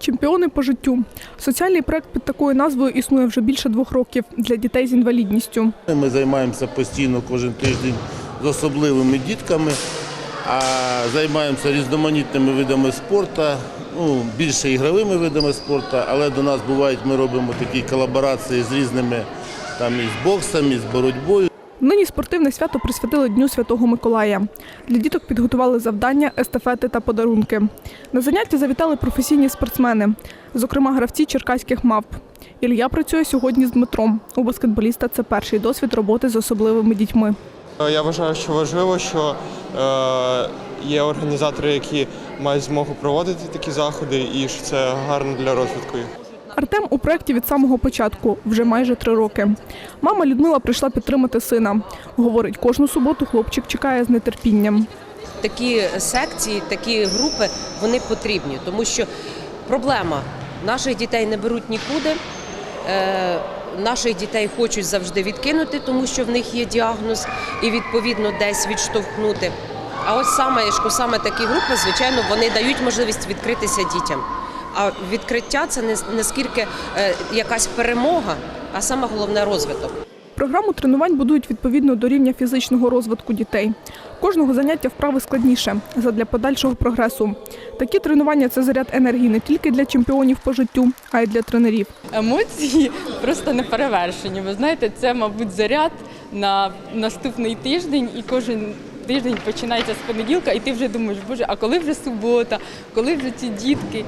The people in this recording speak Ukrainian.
Чемпіони по життю. Соціальний проект під такою назвою існує вже більше двох років для дітей з інвалідністю. Ми займаємося постійно кожен тиждень з особливими дітками, а займаємося різноманітними видами спорту, ну, більше ігровими видами спорту, але до нас бувають, ми робимо такі колаборації з різними там і з боксом, і з боротьбою. Нині спортивне свято присвятили Дню Святого Миколая. Для діток підготували завдання, естафети та подарунки. На заняття завітали професійні спортсмени, зокрема гравці черкаських мавп. Ілля працює сьогодні з Дмитром. У баскетболіста це перший досвід роботи з особливими дітьми. Я вважаю, що важливо, що е, є організатори, які мають змогу проводити такі заходи, і що це гарно для розвитку їх. Артем у проєкті від самого початку, вже майже три роки. Мама Людмила прийшла підтримати сина. Говорить, кожну суботу хлопчик чекає з нетерпінням. такі секції, такі групи вони потрібні, тому що проблема наших дітей не беруть нікуди. Е, Наших дітей хочуть завжди відкинути, тому що в них є діагноз, і відповідно десь відштовхнути. А ось саме саме такі групи, звичайно, вони дають можливість відкритися дітям. А відкриття це не, не скільки е, якась перемога, а саме головне розвиток. Програму тренувань будують відповідно до рівня фізичного розвитку дітей. Кожного заняття вправи складніше задля подальшого прогресу. Такі тренування це заряд енергії не тільки для чемпіонів по життю, а й для тренерів. Емоції просто не перевершені. Ви знаєте, це, мабуть, заряд на наступний тиждень, і кожен тиждень починається з понеділка, і ти вже думаєш, боже, а коли вже субота, коли вже ці дітки?